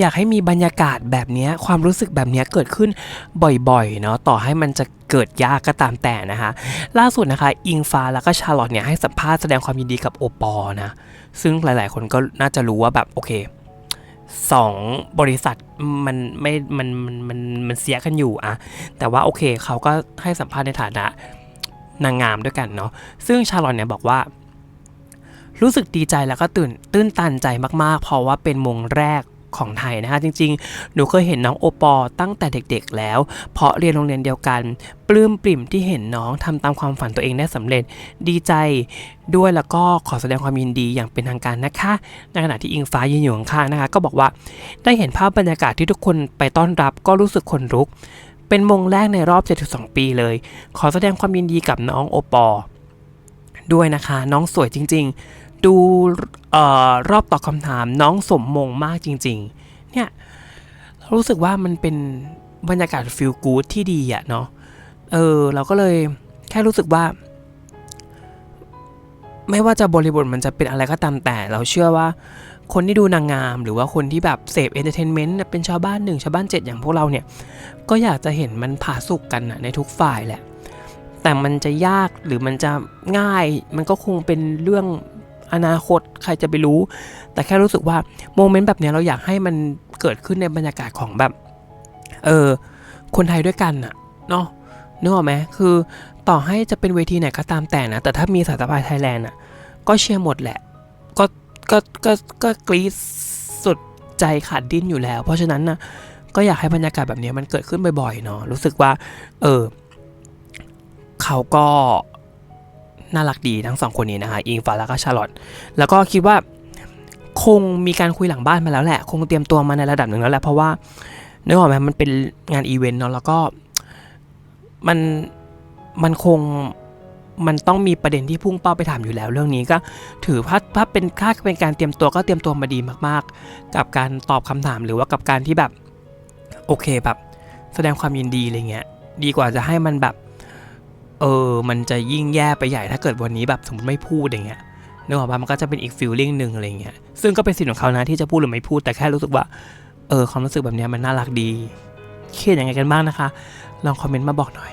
อยากให้มีบรรยากาศแบบนี้ความรู้สึกแบบนี้เกิดขึ้นบ่อยๆเนาะต่อให้มันจะเกิดยากก็ตามแต่นะคะล่าสุดนะคะอิงฟ้าแล้วก็ชาลอตเนี่ยให้สัมภาษณ์แสดงความยินดีกับโอปอนะซึ่งหลายๆ คนก็น่าจะรู้ว่าแบบโอเคสองบริษัทมันไม่มันมันมันมันเสียกันอยู่อะแต่ว่าโอเคเขาก็ให้สัมภาษณ์ในฐานะนางงามด้วยกันเนาะซึ่งชาร์ลอตเนี่ยบอกว่า รู้สึกดีใจแล้วก็ตื่นตื้นตันใจมากๆ เพราะว่าเป็นมงแรก ของไทยนะคะจริงๆ หนูเคยเห็นน้องโอปอล์ตั้งแต่เด็กๆแล้ว เพราะเรียนโรงเรียนเดียวกัน ปลื้มปริ่มที่เห็นน้องทำตามความฝันตัวเองได้สำเร็จดีใจด้วยแล้วก็ขอแสดงความยินดีอย่างเป็นทางการนะคะ ในขณะที่อิงฟ้ายืนอยู่ข้างๆนะคะ ก็บอกว่าได้เห็นภาพบรรยากาศที่ทุกคนไปต้อนรับก็รู้สึกขนลุก เป็นมงแรกในรอบ 72 ปีเลย ขอแสดงความยินดีกับน้องโอปอล์ด้วยนะคะ น้องสวยจริง ๆ ดูออรอบตอบคำถามน้องสมมงมากจริง ๆ เนี่ยร,รู้สึกว่ามันเป็นบรรยากาศฟิลกู๊ดที่ดีอะเนาะเออ เราก็เลยแค่รู้สึกว่า ไม่ว่าจะบริบทมันจะเป็นอะไรก็ตามแต่ เราเชื่อว่าคนที่ดูนางงาม หรือว่าคนที่แบบเสพเอนเตอร์เทนเมนต์เป็นชาวบ้านหนึ่งชาวบ้านเจ็ดอย่างพวกเราเนี่ย ก็อยากจะเห็นมันผ่าสุกกันนะในทุกฝ่ายแหละ แต่มันจะยากหรือมันจะง่าย มันก็คงเป็นเรื่อง อนาคตใครจะไปรู้ แต่แค่รู้สึกว่าโมเมนต์แบบนี้เราอยากให้มันเกิดขึ้นในบรรยากาศของแบบเออคนไทยด้วยกันอะเนาะนึกออกไหมคือต่อให้จะเป็นเวทีไหนก็ตามแต่นะแต่ถ้ามีสายสะพายไทยแลนด์อะก็เชียร์หมดแหละ ก็ก็ก็ก็กรี๊ดสุดใจขาดดิ้นอยู่แล้ว เพราะฉะนั้นนะก็อยากให้บรรยากาศแบบนี้มันเกิดขึ้นบ่อยๆเนาะรู้สึกว่า เออเขาก็ น่ารักดีทั้งสองคนนี้นะคะอิงฟ้าแล้วก็ชาร์ลอตแล้วก็คิดว่าคงมีการคุยหลังบ้านมาแล้วแหละ คงเตรียมตัวมาในระดับหนึ่งแล้วแหละเพราะว่านึกออกไหมมันเป็นงานอีเวนต์เนาะแล้วก็มันมันคงมันต้องมีประเด็นที่พุ่งเป้าไปถามอยู่แล้วเรื่องนี้ก็ถือว่าถ้าเป็นค่าเป็นการเตรียมตัวก็เตรียมตัวมาดีมากๆ กับการตอบคำถามหรือว่ากับการที่แบบโอเคแบบ แสดงความยินดีอะไรเงี้ยดีกว่าจะให้มันแบบ เออ มันจะยิ่งแย่ไปใหญ่ถ้าเกิดวันนี้แบบสมมติไม่พูดอย่างเงี้ยนึกออกปะมันก็จะเป็นอีกฟิลลิ่งหนึ่งอะไรเงี้ย ซึ่งก็เป็นสิทธิ์ของเขานะที่จะพูดหรือไม่พูด แต่แค่รู้สึกว่า เออ ความรู้สึกแบบนี้มันน่ารักดีคิดยังไงกันบ้างนะคะ ลองคอมเมนต์มาบอกหน่อย